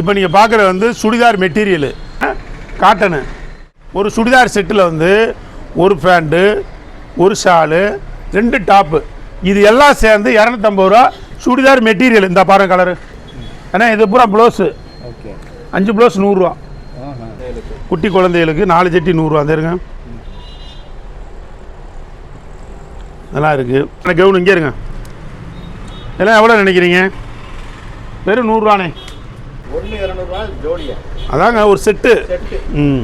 இப்போ நீங்கள் பார்க்குறது வந்து சுடிதார் மெட்டீரியலு. காட்டனு. ஒரு சுடிதார் செட்டில் வந்து ஒரு பேண்ட்டு ஒரு ஷாலு ரெண்டு டாப்பு. இது எல்லாம் சேர்ந்து இரநூத்தம்பது ரூபா சுடிதார் மெட்டீரியல். இந்த பாருங்க கலரு ஏன்னா இது பூரா ப்ளவுஸு அஞ்சு ப்ளவுஸ் நூறுரூவா குட்டி குழந்தைகளுக்கு நாலு ஜட்டி நூறுரூவா இருங்க. அதெல்லாம் இருக்குது கவுன் இங்கே இருங்க. எல்லாம் எவ்வளோ நினைக்கிறீங்க? வெறும் ஜோடியா அதாங்க ஒரு செட்டு. ம்.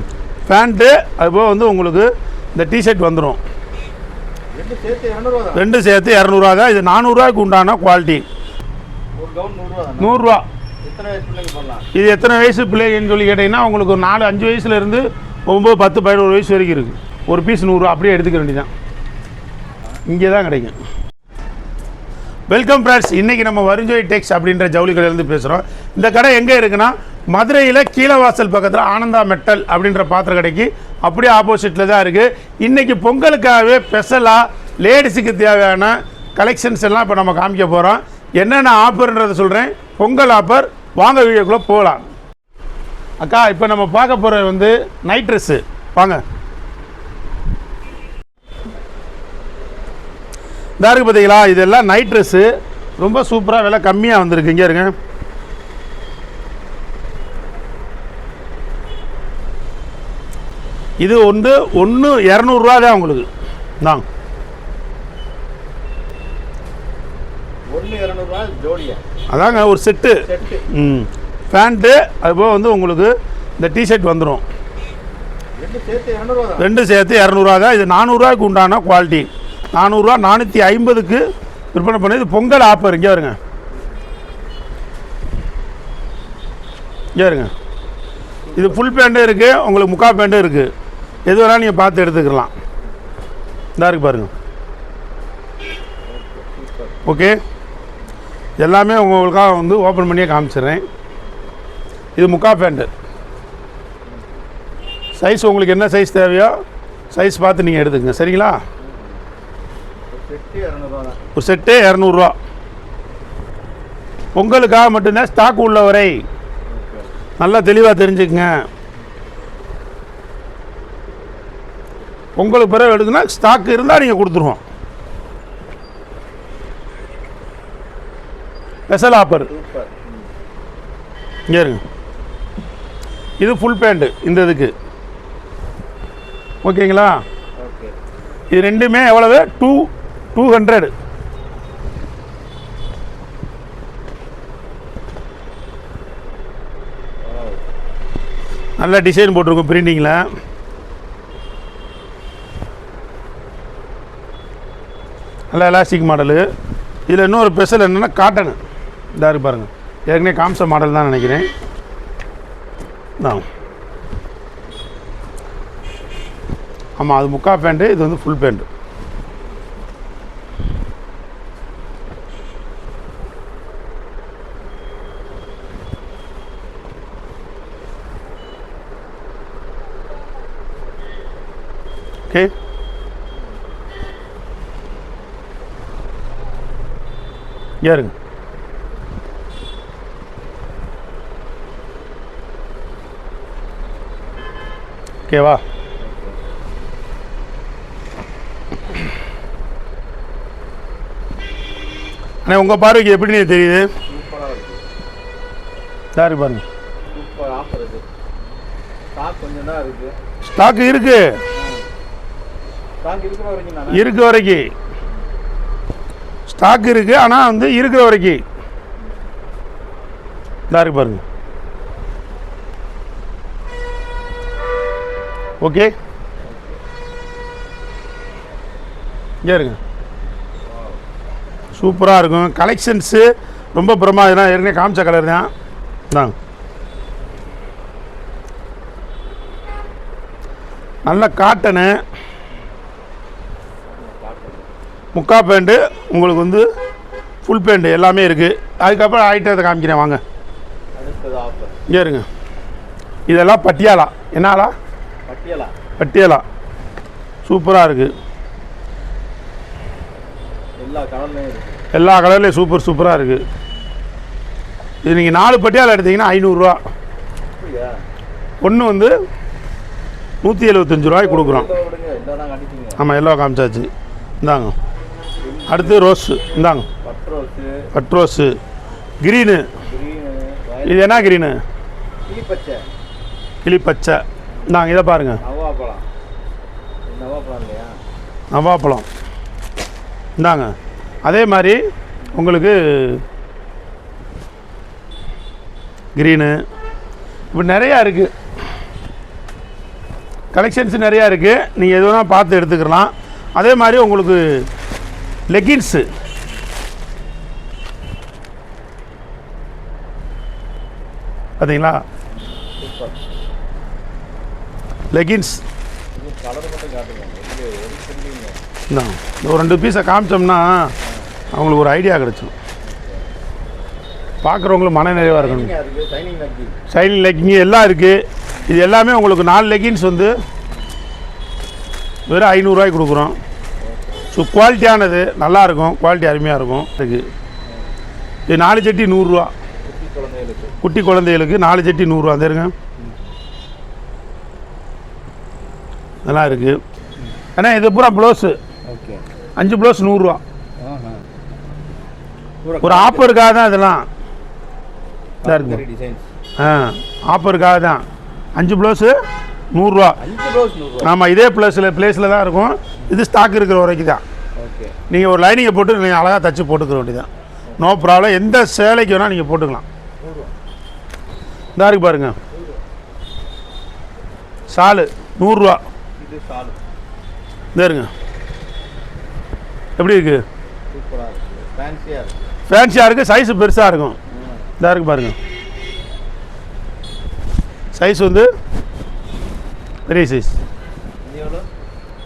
பேண்ட்டு அதுபோக வந்து உங்களுக்கு இந்த டிஷர்ட் வந்துடும் ரெண்டு சேர்த்து இரநூறுவா தான். இது நானூறுரூவாய்க்கு உண்டான குவாலிட்டி நூறுரூவா இது எத்தனை வயசு பிள்ளைங்கன்னு சொல்லி கேட்டிங்கன்னா உங்களுக்கு ஒரு நாலு அஞ்சு வயசுலேருந்து ஒம்பது பத்து பதினோரு வயசு வரைக்கும் இருக்குது ஒரு பீஸ் நூறுரூவா அப்படியே எடுத்துக்க வேண்டியதான் இங்கே தான் கிடைக்கும். வெல்கம் ஃப்ரெண்ட்ஸ் இன்றைக்கி நம்ம வருஞ்சோய் டெக்ஸ் அப்படின்ற ஜவுளி கடையிலேருந்து பேசுகிறோம் இந்த கடை எங்கே இருக்குன்னா மதுரையில் கீழவாசல் பக்கத்தில் ஆனந்தா மெட்டல் அப்படின்ற பாத்திர கடைக்கு அப்படியே ஆப்போசிட்டில் தான் இருக்குது இன்றைக்கி பொங்கலுக்காகவே ஸ்பெஷலாக லேடிஸுக்கு தேவையான கலெக்ஷன்ஸ் எல்லாம் இப்போ நம்ம காமிக்க போகிறோம் என்னென்ன ஆஃபர்ன்றதை சொல்கிறேன் பொங்கல் ஆஃபர் வாங்க வீடியோக்குள்ளே போகலாம் அக்கா இப்போ நம்ம பார்க்க போகிறது வந்து நைட் ட்ரெஸ்ஸு வாங்க. இந்த இருக்கு பார்த்தீங்களா இதெல்லாம் நைட் ட்ரெஸ்ஸு ரொம்ப சூப்பராக விலை கம்மியாக வந்திருக்கு. இங்கே இருங்க. இது வந்து ஒன்று இரநூறுவா தான் உங்களுக்கு. தான் அதாங்க ஒரு செட்டு ம். பேண்ட்டு அதுபோக வந்து உங்களுக்கு இந்த டிஷர்ட் வந்துடும் ரெண்டு சேர்த்து இரநூறுவா தான். இது நானூறுரூவாய்க்கு உண்டான குவாலிட்டி நானூறுரூவா நானூற்றி ஐம்பதுக்கு விற்பனை பண்ணி இது பொங்கல் ஆஃபர் இங்கே வருங்க. இங்கே வருங்க. இது ஃபுல் பேண்ட்டும் இருக்குது உங்களுக்கு முக்கா பேண்ட்டும் இருக்குது எது வேணாலும் நீங்கள் பார்த்து எடுத்துக்கலாம். இதாக இருக்கு பாருங்கள் ஓகே எல்லாமே உங்களுக்காக வந்து ஓப்பன் பண்ணியே காமிச்சிடுறேன். இது முக்கா பேண்ட்டு சைஸ் உங்களுக்கு என்ன சைஸ் தேவையோ சைஸ் பார்த்து நீங்கள் எடுத்துக்கங்க. சரிங்களா? ஒரு செட்டு இரநூறுவா. பொங்கலுக்காக மட்டும்தான் ஸ்டாக் உள்ள வரை நல்லா தெளிவாக தெரிஞ்சுக்குங்க. பொங்கலுக்கு பிறகு எடுக்குன்னா ஸ்டாக் இருந்தால் நீங்கள் கொடுத்துருவோம். ஸ்பெஷல் ஆஃபர் இங்கே இருங்க. இது ஃபுல் பேண்ட்டு இந்த இதுக்கு. ஓகேங்களா ஓகே இது ரெண்டுமே எவ்வளவு? டூ டூ ஹண்ட்ரட் நல்ல டிசைன் போட்டிருக்கும் பிரிண்டிங்கில். நல்ல எலாஸ்டிக் மாடலு. இதில் இன்னொரு ஸ்பெஷல் என்னென்னா காட்டனு. இதாக இருக்கு பாருங்கள் ஏற்கனவே காம்ச மாடல் தான் நினைக்கிறேன். தான் ஆமாம் அது முக்கா பேண்ட்டு இது வந்து ஃபுல் பேண்ட்டு. ஓகே ஏறுங்க ஓகேவா அண்ணே உங்கள் பார்வைக்கு எப்படி தெரியுது? சாரி பாருங்க. ஸ்டாக் இருக்கு. இருக்கிற வரைக்கும் இருக்க வரைக்கும். ஸ்டாக் இருக்கு ஆனால் வந்து இருக்கிற வரைக்கும். இதாக இருக்கு பாருங்க. ஓகே இங்கே இருங்க. சூப்பராக இருக்கும். கலெக்ஷன்ஸு ரொம்ப பிரமாதம் ஏற்கனவே காமிச்ச கலர் தான். இந்தாங்க நல்ல காட்டனு முக்கா பேண்ட்டு உங்களுக்கு வந்து ஃபுல் பேண்ட்டு எல்லாமே இருக்குது அதுக்கப்புறம் ஐட்டத்தை காமிக்கிறேன் வாங்க. இங்கே இருங்க. இதெல்லாம் பட்டியாலா? என்னாலா? பட்டியலா. பட்டியாலா. சூப்பராக இருக்குது எல்லா கலர்லையும் இருக்கு. எல்லா கலர்லேயும் சூப்பர் சூப்பராக இருக்குது இது நீங்கள் நாலு பட்டியால் எடுத்தீங்கன்னா ஐநூறுரூவா ஒன்று வந்து நூற்றி எழுபத்தஞ்சு ரூபாய்க்கு கொடுக்குறோம். ஆமாம் எல்லோ காமிச்சாச்சு. இந்தாங்க. அடுத்து ரோஸு இந்தாங்க. But rose green. இது என்ன கிரீனு? கிளி பச்சை இந்தாங்க இதை பாருங்கள் நவாப்பழம். இந்தாங்க. அதே மாதிரி உங்களுக்கு க்ரீனு. இப்படி நிறையா இருக்குது கலெக்ஷன்ஸ் நிறையா இருக்குது நீங்கள் எது வேணால் பார்த்து எடுத்துக்கலாம். அதே மாதிரி உங்களுக்கு லெகின்ஸு பார்த்தீங்களா லெகின்ஸ் ஒரு ரெண்டு பீஸை காமிச்சோம்னா அவங்களுக்கு ஒரு ஐடியா கிடச்சிடும் பார்க்குறவங்களுக்கு மன நிறைவாக இருக்கணும். சைனிங் லெக்கிங் எல்லாம் இருக்குது இது எல்லாமே உங்களுக்கு நாலு லெகின்ஸ் வந்து வெறும் ஐநூறுரூவாய்க்கு கொடுக்குறோம். ஸோ குவாலிட்டியானது நல்லாயிருக்கும். குவாலிட்டி அருமையாக இருக்கும் இருக்குது இது நாலு சட்டி நூறுரூவா. குட்டி குழந்தைகளுக்கு நாலு சட்டி நூறுரூவா. இருங்க. இதெல்லாம் இருக்குது ஏன்னா இது பூரா ப்ளவுஸு அஞ்சு ப்ளவுஸ் நூறுரூவா. ஒரு ஆஃபருக்காக தான் இதெல்லாம். இதா இருக்கு ஆ ஆஃபருக்காக தான். அஞ்சு ப்ளவுஸு நூறுரூவா. ஆமாம் இதே ப்ளஸில் ப்ளேஸில் தான் இருக்கும். இது ஸ்டாக் இருக்கிற வரைக்கும் தான். நீங்கள் ஒரு லைனிங்கை போட்டு நீங்கள் அழகாக தச்சு போட்டுக்கிற வேண்டியதான் நோ ப்ராப்ளம் எந்த சேலைக்கு வேணால் நீங்கள் போட்டுக்கலாம். இந்தா இருக்கு பாருங்க. ஷாலு நூறுரூவா. இது சாலு. இந்த இருங்க. எப்படி இருக்குது இருக்குது ஃபேன்சியாக இருக்குது இருக்குது சைஸு பெருசாக இருக்கும். இந்தா இருக்கு பாருங்க. சைஸ் வந்து பெரிய சைஸ்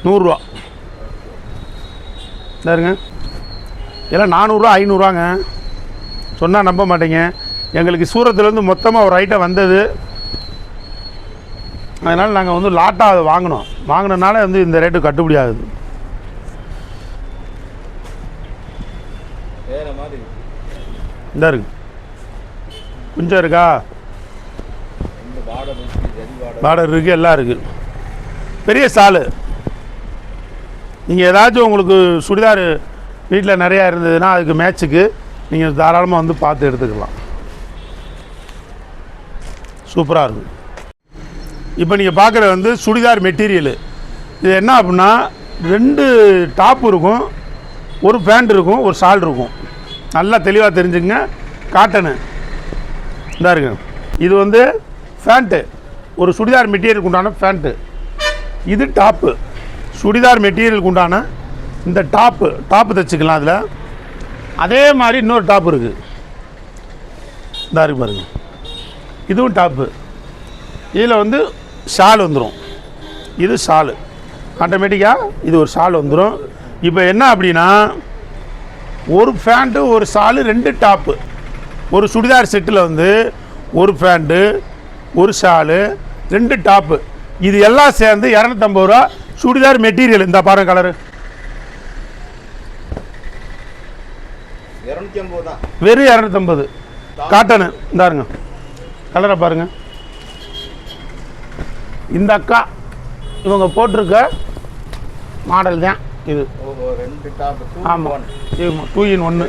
நூறுரூவா. இந்த இருங்க எல்லாம் நானூறுரூவா ஐநூறுரூவாங்க சொன்னால் நம்ப மாட்டீங்க. எங்களுக்கு சூரத்துலேருந்து மொத்தமாக ஒரு ஐட்டம் வந்தது. அதனால் நாங்கள் வந்து லாட்டாக அதை வாங்கினோம். வாங்கினனால வந்து இந்த ரேட்டு கட்டுப்படி ஆகுது. இந்த இருக்கு. குஞ்சம் இருக்கா? பார்டர் இருக்குது எல்லாம் இருக்குது பெரிய ஸ்டாலு நீங்கள் ஏதாச்சும் உங்களுக்கு சுடிதார் வீட்டில் நிறையா இருந்ததுன்னா அதுக்கு மேட்ச்சுக்கு நீங்கள் தாராளமாக வந்து பார்த்து எடுத்துக்கலாம். சூப்பராக இருக்கும். இப்போ நீங்கள் பார்க்குற வந்து சுடிதார் மெட்டீரியலு. இது என்ன அப்படின்னா ரெண்டு டாப் இருக்கும் ஒரு பேண்ட் இருக்கும் ஒரு ஷால் இருக்கும். நல்லா தெளிவாக தெரிஞ்சுங்க காட்டனு இதாக இருக்கு இது வந்து ஃபேண்ட்டு ஒரு சுடிதார் மெட்டீரியலுக்கு உண்டான ஃபேண்ட்டு இது டாப்பு சுடிதார் மெட்டீரியலுக்கு உண்டான இந்த டாப்பு டாப்பு தைச்சிக்கலாம் அதில். அதே மாதிரி இன்னொரு டாப் இருக்குது இந்தா இருக்கு பாருங்கள் இதுவும் டாப்பு இதில் வந்து ஷால் வந்துடும் இது ஷாலு ஆட்டோமேட்டிக்காக இது ஒரு ஷால் வந்துடும் இப்போ என்ன அப்படின்னா ஒரு ஃபேண்ட்டு ஒரு ஷாலு ரெண்டு டாப்பு ஒரு சுடிதார் செட்டில் வந்து ஒரு ஃபேண்ட்டு ஒரு ஷாலு ரெண்டு டாப்பு இது எல்லாம் சேர்ந்து இரநூத்தம்பது ரூபா சுடிதார் மெட்டீரியல் இந்த பாருங்க கலரு வெறும் இரநூத்தம்பது. காட்டனு இந்தாருங்க. கலரை பாருங்க. இந்த அக்கா இவங்க போட்டிருக்க மாடல் தான் இது. ஆமாம் டூ இன் ஒன்று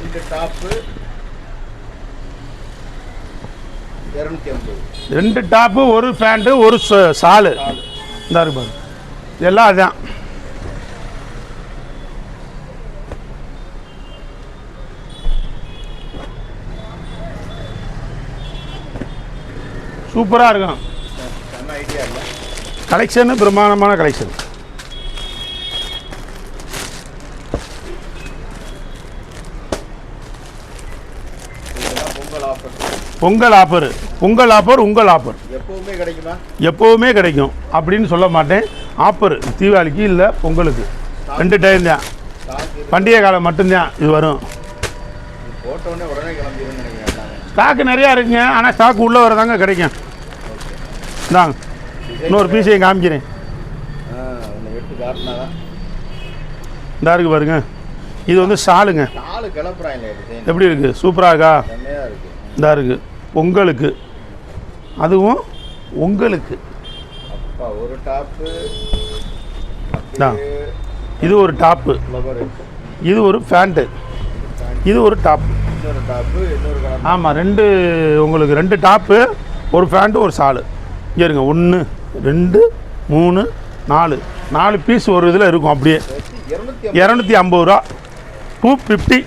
ரெண்டு டாப்பு ஒரு பேண்ட்டு ஒரு சாலு. இந்த பாருங்க. இதெல்லாம் அதான். சூப்பராக இருக்கும். கலெக்ஷனு பிரமாண்டமான கலெக்ஷன் இதெல்லாம் Pongal offer Pongal offer Pongal offer உங்கள் ஆஃபர் எப்பவுமே கிடைக்குமா? எப்போவுமே கிடைக்கும். அப்படின்னு சொல்ல மாட்டேன். ஆஃபர் தீபாவளிக்கு இல்லை பொங்கலுக்கு. ரெண்டு டைம் தான். பண்டிகை காலம் மட்டும்தான் இது வரும். போட்டோடனே உடனே கிளம்பிடுன்னு நினைக்கிறேன் நாங்கள் ஸ்டாக் நிறையா இருக்குங்க. ஆனால் ஸ்டாக் உள்ளே வரதாங்க கிடைக்கும். இந்தாங்க. இன்னொரு பீஸையும் காமிக்கிறேன். இந்தா இருக்கு பாருங்க. இது வந்து ஷாலுங்க எப்படி இருக்குது சூப்பராக இருக்கா? இந்தா இருக்குது உங்களுக்கு அதுவும் உங்களுக்கு. ஒரு டாப்பு. இது ஒரு டாப்பு இது ஒரு ஃபேண்ட்டு இது ஒரு டாப் ஆமாம் ரெண்டு உங்களுக்கு ரெண்டு டாப்பு ஒரு ஃபேண்ட்டு ஒரு சாலு இங்கே இருங்க ஒன்று ரெண்டு மூணு நாலு. நாலு பீஸ் ஒரு இதில் இருக்கும் அப்படியே. இரநூத்தி ஐம்பது. ரூபா. டூ ஃபிஃப்டி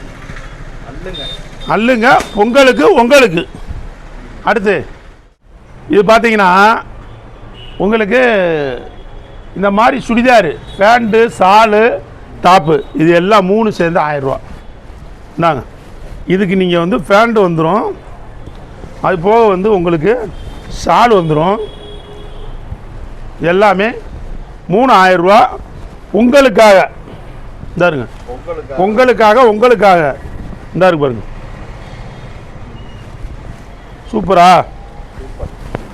அல்லுங்க உங்களுக்கு உங்களுக்கு. அடுத்து இது பார்த்தீங்கன்னா உங்களுக்கு இந்த மாதிரி சுடிதாரு பேண்ட்டு சாலு டாப்பு இது எல்லாம் மூணு சேர்ந்து ஆயிரரூவா இந்தாங்க. இதுக்கு நீங்கள் வந்து பேண்ட் வந்துடும் அது போக வந்து உங்களுக்கு ஷால் வந்துடும் எல்லாமே மூணு ஆயிரரூவா உங்களுக்காக. இந்தாருங்க. உங்களுக்கு உங்களுக்காக உங்களுக்காக. இந்த இருக்கு பாருங்க. சூப்பரா?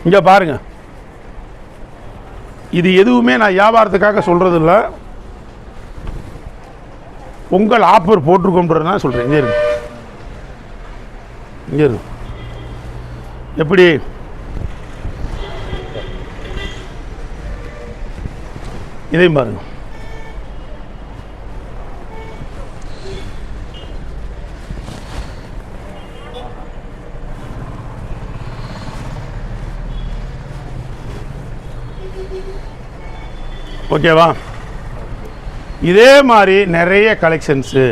இங்கே பாருங்க. இது எதுவுமே நான் வியாபாரத்துக்காக சொல்கிறது இல்லை உங்கள் ஆஃபர் போட்டிருக்கோம்ன்றது தான் சொல்கிறேன் இங்கே இருக்கு இங்கே இருக்கு எப்படி? இதையும் பாருங்கள் ஓகேவா? இதே மாதிரி நிறைய கலெக்ஷன்ஸு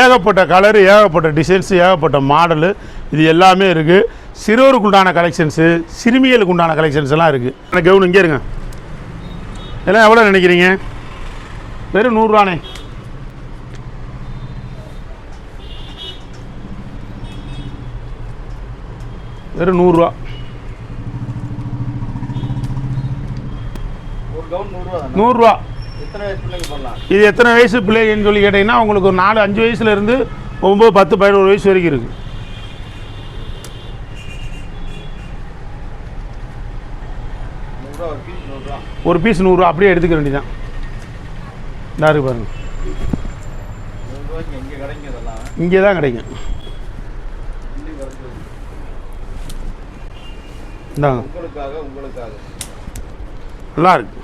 ஏகப்பட்ட கலரு ஏகப்பட்ட டிசைன்ஸு ஏகப்பட்ட மாடலு இது எல்லாமே இருக்குது சிறுவருக்கு உண்டான கலெக்ஷன்ஸு சிறுமிகளுக்கு உண்டான கலெக்ஷன்ஸ் எல்லாம் இருக்குது எனக்கு கவுன் இங்கே இருங்க. எல்லாம் எவ்வளோ நினைக்கிறீங்க? வெறும் நூறுரூவானே வெறும் நூறுரூவா ஒரு கவுன் நூறுரூவா இது எத்தனை வயசு பிள்ளைன்னு சொல்லி கேட்டிங்கன்னா உங்களுக்கு ஒரு நாலு அஞ்சு வயசுலேருந்து ஒம்பது பத்து பதினோரு வயசு வரைக்கும் இருக்குது ஒரு பீஸ் நூறுரூவா. அப்படியே எடுத்துக்க வேண்டியதான் இருக்கு பாருங்க. இங்கே தான் கிடைக்கும். இந்தாங்க. நல்லா இருக்கு.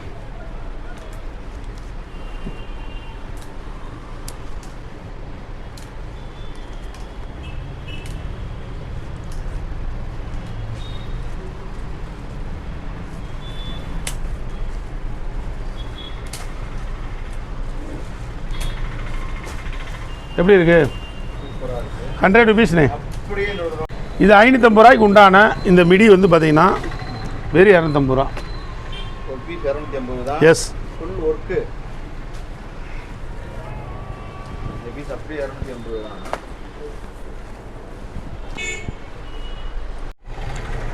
எப்படி இருக்குது ஹண்ட்ரட் ருபீஸ்ண்ணே இது ஐநூற்றம்பது ரூபாய்க்கு உண்டான இந்த மிடி வந்து பார்த்தீங்கன்னா வெறும் இரநூத்தம்பது ரூபா. எஸ்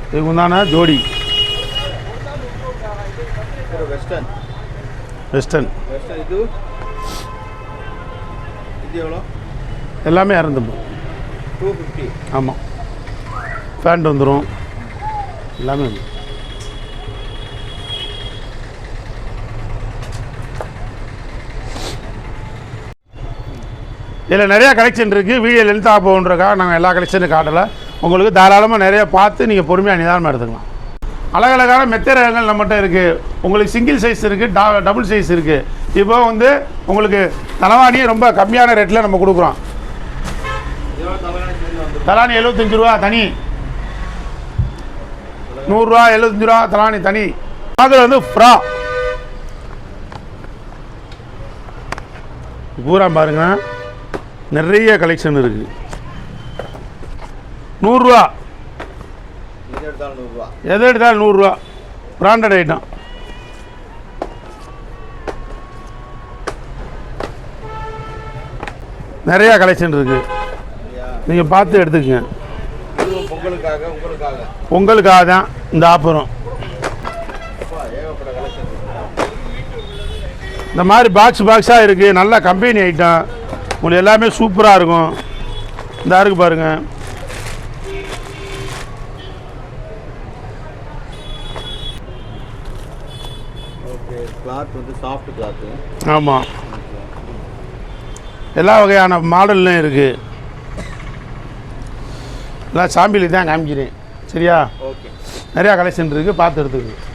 இதுக்கு உண்டான ஜோடி. வெஸ்டர்ன் வெஸ்டர்ன் வெஸ்டர்ன் இது இது எவ்வளோ? எல்லாமே டூ ஃபிஃப்டி ஆமாம் பேண்ட் வந்துடும் எல்லாமே வந்துரும். இதில் நிறையா கலெக்ஷன் இருக்குது வீடியோ லென்த்தாக போகுன்றக்காக நாங்கள் எல்லா கலெக்ஷனும் காட்டலை. உங்களுக்கு தாராளமாக நிறைய பார்த்து நீங்கள் பொறுமையாக நிதானமாக எடுத்துக்கலாம். அழகழகான மெத்த ரகங்கள் நம்மகிட்ட இருக்குது உங்களுக்கு சிங்கிள் சைஸ் இருக்குது டா டபுள் சைஸ் இருக்குது இப்போ வந்து உங்களுக்கு தலைவாணியே ரொம்ப கம்மியான ரேட்டில் நம்ம கொடுக்குறோம் எவ்வளோ தலைகாணி சேர்ந்து வந்துடும் தலானி எழுபத்தஞ்சு ரூபா தனி. நூறுரூவா எழுபத்தஞ்சு ரூபா தலானி தனி. அதில் வந்து ஃப்ரா. பூரா பாருங்க. நிறைய கலெக்ஷன் இருக்குது நூறுரூவா எது எடுத்தாலும் நூறுரூவா எதை எடுத்தாலும் நூறுரூவா பிராண்டட் ஐட்டம் நிறையா கலெக்ஷன் இருக்குது நீங்கள் பார்த்து எடுத்துக்கங்க. பொங்கலுக்காக தான் இந்த கலெக்ஷன் இந்த மாதிரி பாக்ஸ் பாக்ஸாக இருக்குது நல்ல கம்பெனி ஐட்டம் உங்களுக்கு எல்லாமே சூப்பராக இருக்கும். இந்த இருக்கு பாருங்க. ஓகே கிளாத் வந்து சாஃப்ட் கிளாத்து ஆமாம் எல்லா வகையான மாடல்லையும் இருக்குது எல்லாம் சாம்பிளி தான் காமிக்கிறேன். சரியா? ஓகே. நிறையா கலெக்ஷன் இருக்குது பார்த்து எடுத்துக்கோங்க